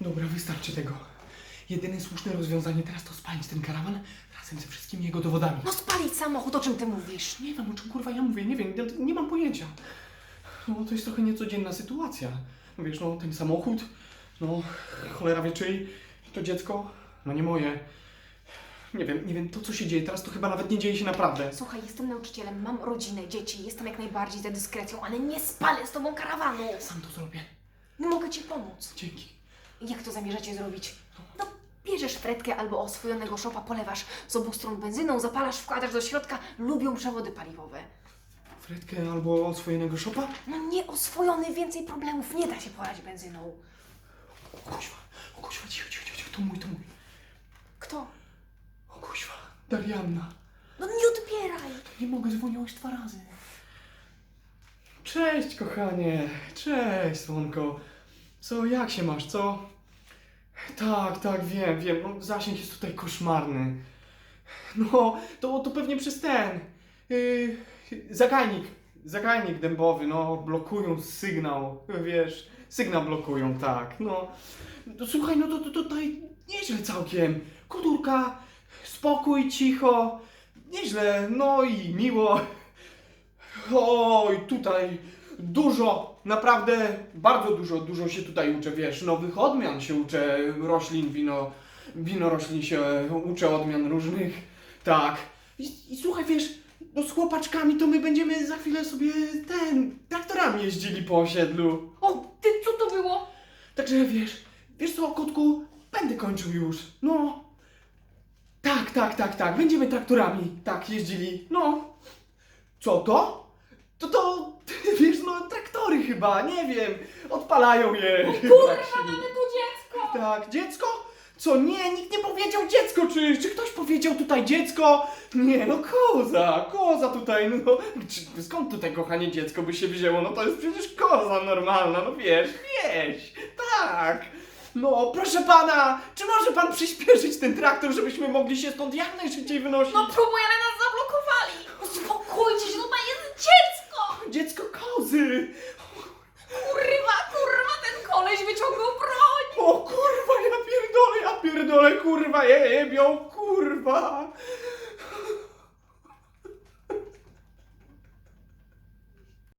Dobra, wystarczy tego. Jedyne słuszne rozwiązanie teraz to spalić ten karawan razem ze wszystkimi jego dowodami. No spalić samochód, o czym ty mówisz? Nie wiem, o czym kurwa ja mówię, nie wiem, nie, nie mam pojęcia. No to jest trochę niecodzienna sytuacja. Wiesz, no ten samochód, no cholera wie czyj, to dziecko, no nie moje. Nie wiem, nie wiem, to co się dzieje teraz to chyba nawet nie dzieje się naprawdę. Słuchaj, jestem nauczycielem, mam rodzinę, dzieci, jestem jak najbardziej za dyskrecją, ale nie spalę z tobą karawanu. Sam to zrobię. Nie mogę ci pomóc. Dzięki. Jak to zamierzacie zrobić? No, bierzesz fretkę albo oswojonego szopa, polewasz z obu stron benzyną, zapalasz, wkładasz do środka, lubią przewody paliwowe. Fredkę albo oswojonego szopa? No nie oswojony, więcej problemów nie da się porać benzyną. O kuźwa, o kuźwa, cicho, cicho, cicho, to mój, to mój. Kto? O kuźwa, Darianna. No nie odbieraj! Nie mogę, dzwoniłaś dwa razy. Cześć, kochanie. Cześć, słonko. Co, jak się masz, co? Tak, tak, wiem, wiem. No, zasięg jest tutaj koszmarny. No, to, to pewnie przez ten. Yy, zagajnik. Zagajnik dębowy, no, blokują sygnał, wiesz. Sygnał blokują, tak, no. no słuchaj, no to, to tutaj nieźle całkiem. Kulturka, spokój, cicho. Nieźle, no i miło. Oj, tutaj dużo, naprawdę bardzo dużo, dużo się tutaj uczę, wiesz, nowych odmian się uczę, roślin, wino, wino roślin się uczę, odmian różnych, tak. I, i słuchaj, wiesz, no z chłopaczkami to my będziemy za chwilę sobie ten, traktorami jeździli po osiedlu. O, ty, co to było? Także wiesz, wiesz co, kotku, będę kończył już. No. Tak, tak, tak, tak. Będziemy traktorami, tak, jeździli. No. Co to? To to, wiesz, no, traktory chyba, nie wiem. Odpalają je. Kurwa, Tak mamy tu dziecko! Tak, dziecko? Co, nie, nikt nie powiedział dziecko, czy, czy ktoś powiedział tutaj dziecko? Nie, no koza, koza tutaj, no, czy, skąd tutaj kochanie dziecko by się wzięło? No to jest przecież koza normalna, no wiesz, wieś, tak. No, proszę pana, czy może pan przyspieszyć ten traktor, żebyśmy mogli się stąd jak najszybciej wynosić? No próbuj, ale kurwa jebią, kurwa!